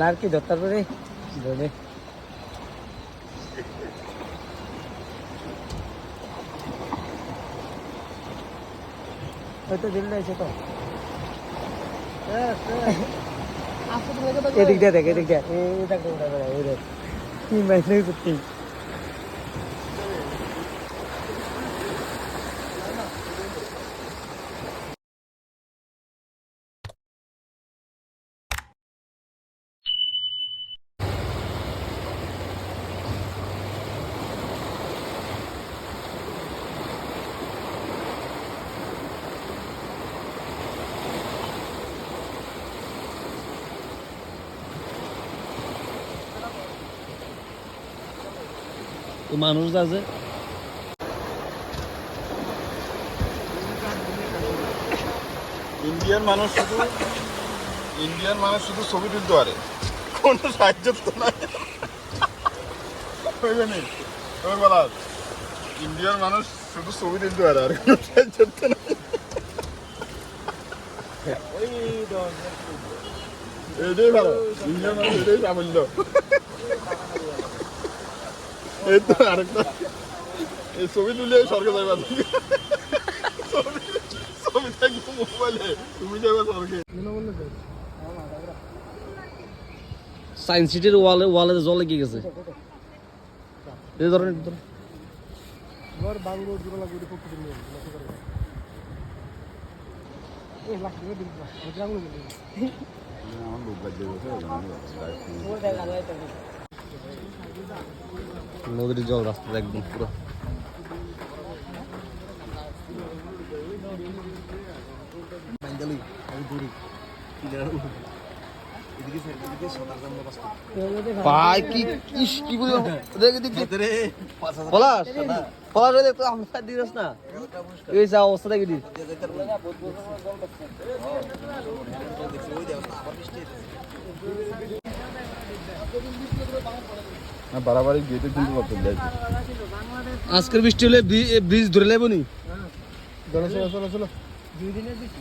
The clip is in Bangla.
লাড়কি ধরতার পরে ধরে। হয়তো দিল এসে তো। এদিক দিয়ে দেখ এদিক দিয়ে। এই দেখ কি মাইনে করতে মানুষ আছে ইন্ডিয়ান মানুষ শুধু ইন্ডিয়ান মানুষ শুধু ছবি তুলতে পারে। কোনো সাহায্য তো নাই। বলার ইন্ডিয়ান মানুষ শুধু ছবি তুলতে পারে আর কোনো সাহায্য তো নাই। এটাই ভালো। ইন্ডিয়ান মানুষ এটাই সাফল্য। এই তো আরেকটা। এই ছবি তুলে সরকার যাইবা ছবি ছবি থাকবে মোবাইলে। তুমি যাবে সরকার সায়েন্স সিটির ওয়ালে ওয়ালে জল লেগে গেছে। এই ধরেন এই ধরেন। নদীর জল রাস্তা একদম পুরো। ভাই কি ইস কি বলি দেখ দেখ দেখ পলাশ পলাশ দেখ তো আমরা দিস না। এই যা অবস্থা দেখি দিস বাড়াবাড়ি গেটে কিন্তু করতে যাই আজকের বৃষ্টি হলে ব্রিজ ধরে লেবো নি? চলো চলো চলো চলো। দুই দিনের বৃষ্টি